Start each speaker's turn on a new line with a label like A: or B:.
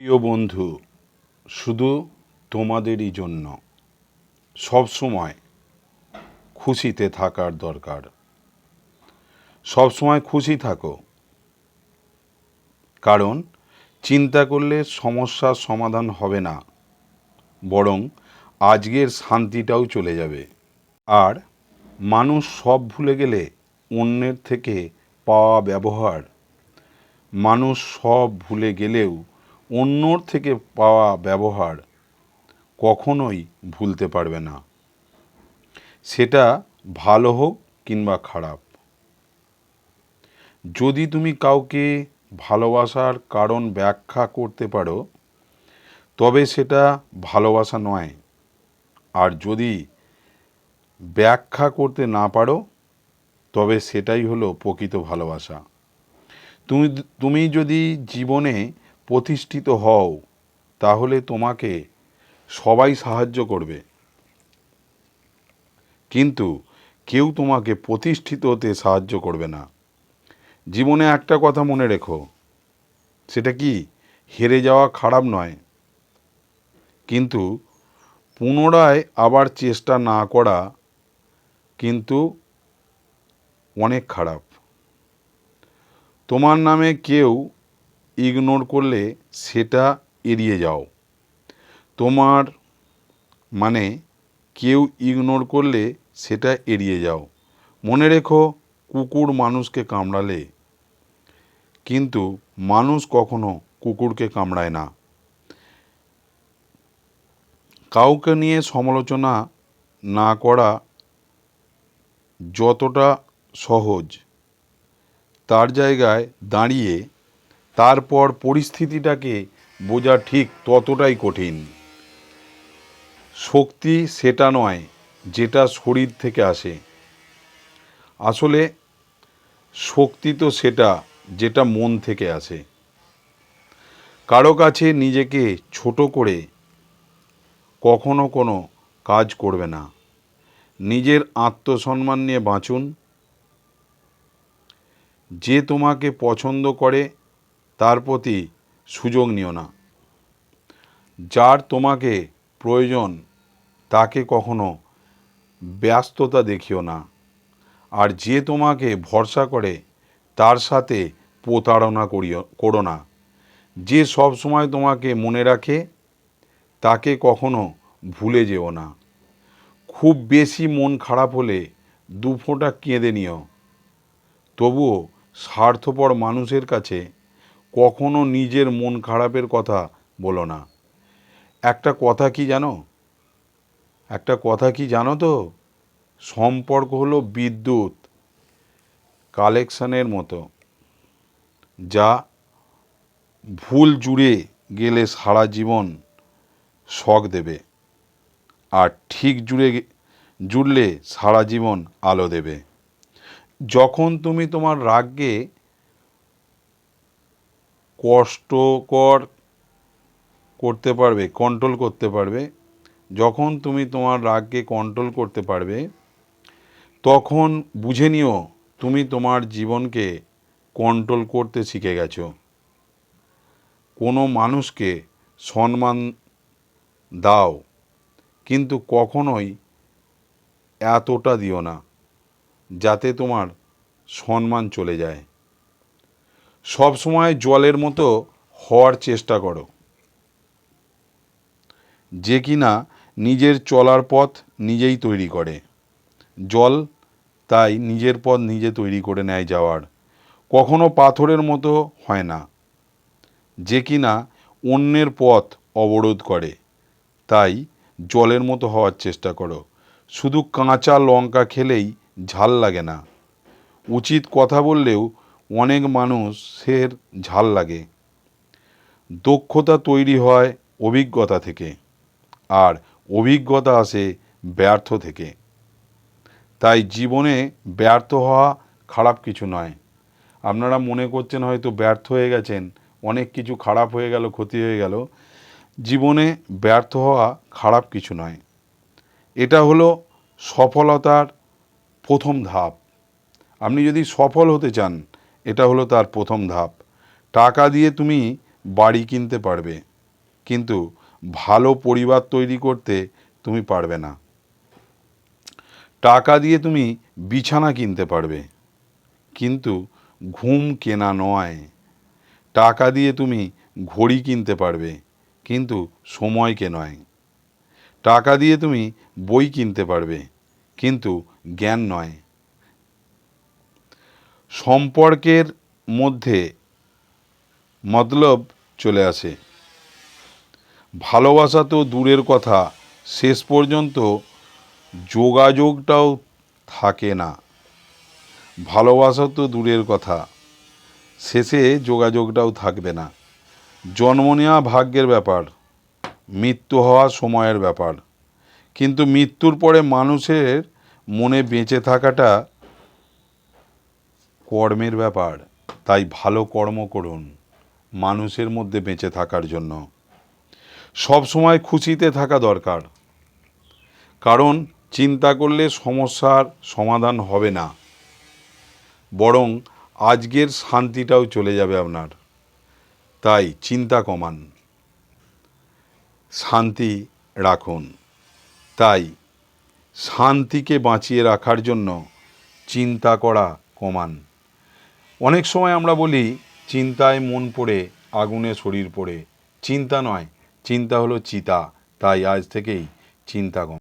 A: প্রিয় বন্ধু, শুধু তোমাদেরই জন্য সব সময় খুশিতে থাকার দরকার। সব সময় খুশি থাকো। কারণ চিন্তা করলে সমস্যার সমাধান হবে না, বরং আজকের শান্তিটাও চলে যাবে। আর মানুষ সব ভুলে গেলে অন্যের থেকে পাওয়া ব্যবহার, মানুষ সব ভুলে গেলেও অন্যর থেকে পাওয়া ব্যবহার কখনোই ভুলতে পারবে না। সেটা ভালো হোক কিংবা খারাপ। যদি তুমি কাউকে ভালোবাসার কারণ ব্যাখ্যা করতে পারো, তবে সেটা ভালোবাসা নয়। আর যদি ব্যাখ্যা করতে না পারো, তবে সেটাই হলো প্রকৃত ভালোবাসা। তুমি তুমি যদি জীবনে প্রতিষ্ঠিত হও, তাহলে তোমাকে সবাই সাহায্য করবে। কিন্তু কেউ তোমাকে প্রতিষ্ঠিত হতে সাহায্য করবে না। জীবনে একটা কথা মনে রেখো, সেটা কি হেরে যাওয়া খারাপ নয়। কিন্তু পুনরায় আবার চেষ্টা না করা কিন্তু অনেক খারাপ। তোমার নামে কেউ ইগনোর করলে সেটা এড়িয়ে যাও। তোমার মানে কেউ ইগনোর করলে সেটা এড়িয়ে যাও। মনে রেখো, কুকুর মানুষকে কামড়ালে। কিন্তু মানুষ কখনো কুকুরকে কামড়ায় না। কাউকে নিয়ে সমালোচনা না করা যতটা সহজ। তার জায়গায় দাঁড়িয়ে তারপর পরিস্থিতিটাকে বোঝা ঠিক ততটাই কঠিন। শক্তি সেটা নয়, যেটা শরীর থেকে আসে। আসলে শক্তি তো সেটা, যেটা মন থেকে আসে। কারও কাছে নিজেকে ছোট করে কখনো কোনো কাজ করবে না। নিজের আত্মসম্মান নিয়ে বাঁচুন। যে তোমাকে পছন্দ করে তার প্রতি সুযোগ নিও না। যার তোমাকে প্রয়োজন, তাকে কখনো ব্যস্ততা দেখিও না। আর যে তোমাকে ভরসা করে, তার সাথে প্রতারণা করিও, করো না। যে সব সময় তোমাকে মনে রাখে, তাকে কখনো ভুলে যেও না। খুব বেশি মন খারাপ হলে দু ফোঁটা কেঁদে নিও। তবুও স্বার্থপর মানুষের কাছে কখনো নিজের মন খারাপের কথা বলো না। একটা কথা কি জানো? একটা কথা কি জানো তো? সম্পর্ক হলো বিদ্যুৎ, কালেকশনের মতো, যা ভুল জুড়ে গেলে সারা জীবন শখ দেবে আর ঠিক জুড়ে জুড়লে সারা জীবন আলো দেবে। যখন তুমি তোমার রাগকে কষ্টকর করতে পারবে কন্ট্রোল করতে পারবে। যখন তুমি তোমার রাগকে কন্ট্রোল করতে পারবে, তখন বুঝে নিও তুমি তোমার জীবনকে কন্ট্রোল করতে শিখে গেছো। কোনো মানুষকে সম্মান দাও, কিন্তু কখনোই এতটা দিও না, যাতে তোমার সম্মান চলে যায়। সব সময় জলের মতো হওয়ার চেষ্টা করো। যে কিনা নিজের চলার পথ নিজেই তৈরি করে। জল তাই নিজের পথ নিজে তৈরি করে নেয় যাওয়ার। কখনো পাথরের মতো হয় না। যে কিনা অন্যের পথ অবরোধ করে, তাই জলের মতো হওয়ার চেষ্টা করো। শুধু কাঁচা লঙ্কা খেলেই ঝাল লাগে না। উচিত কথা বললেও অনেক মানুষের ঝাল লাগে। দক্ষতা তৈরি হয় অভিজ্ঞতা থেকে, আর অভিজ্ঞতা আসে ব্যর্থ থেকে। তাই জীবনে ব্যর্থ হওয়া খারাপ কিছু নয়। আপনারা মনে করছেন হয়তো ব্যর্থ হয়ে গেছেন, অনেক কিছু খারাপ হয়ে গেল, ক্ষতি হয়ে গেল। জীবনে ব্যর্থ হওয়া খারাপ কিছু নয়। এটা হলো সফলতার প্রথম ধাপ। আপনি যদি সফল হতে চান এটা হলো তার প্রথম ধাপ। টাকা দিয়ে তুমি বাড়ি কিনতে পারবে, কিন্তু ভালো পরিবার তৈরি করতে তুমি পারবে না। টাকা দিয়ে তুমি বিছানা কিনতে পারবে, কিন্তু ঘুম কেনা নয়। টাকা দিয়ে তুমি ঘড়ি কিনতে পারবে, কিন্তু সময়কে নয়। টাকা দিয়ে তুমি বই কিনতে পারবে, কিন্তু জ্ঞান নয়। সম্পর্কের মধ্যে মতলব চলে আসে। ভালোবাসা তো দূরের কথা, শেষ পর্যন্ত যোগাযোগটাও থাকে না। ভালোবাসা তো দূরের কথা, শেষে যোগাযোগটাও থাকবে না। জন্ম নেওয়া ভাগ্যের ব্যাপার, মৃত্যু হওয়া সময়ের ব্যাপার। কিন্তু মৃত্যুর পরে মানুষের মনে বেঁচে থাকাটা কর্মের ব্যাপার, তাই ভালো কর্ম করুন, মানুষের মধ্যে বেঁচে থাকার জন্য। সব সময় খুশিতে থাকা দরকার। কারণ চিন্তা করলে সমস্যার সমাধান হবে না। বরং আজকের শান্তিটাও চলে যাবে আপনার। তাই চিন্তা কমান। শান্তি রাখুন। তাই শান্তিকে বাঁচিয়ে রাখার জন্য চিন্তা করা কমান। অনেক সময় আমরা বলি, চিন্তায় মন পড়ে, আগুনে শরীর পড়ে। চিন্তা নয়, চিন্তা হলো চিতা। তাই আজ থেকেই চিন্তা কমান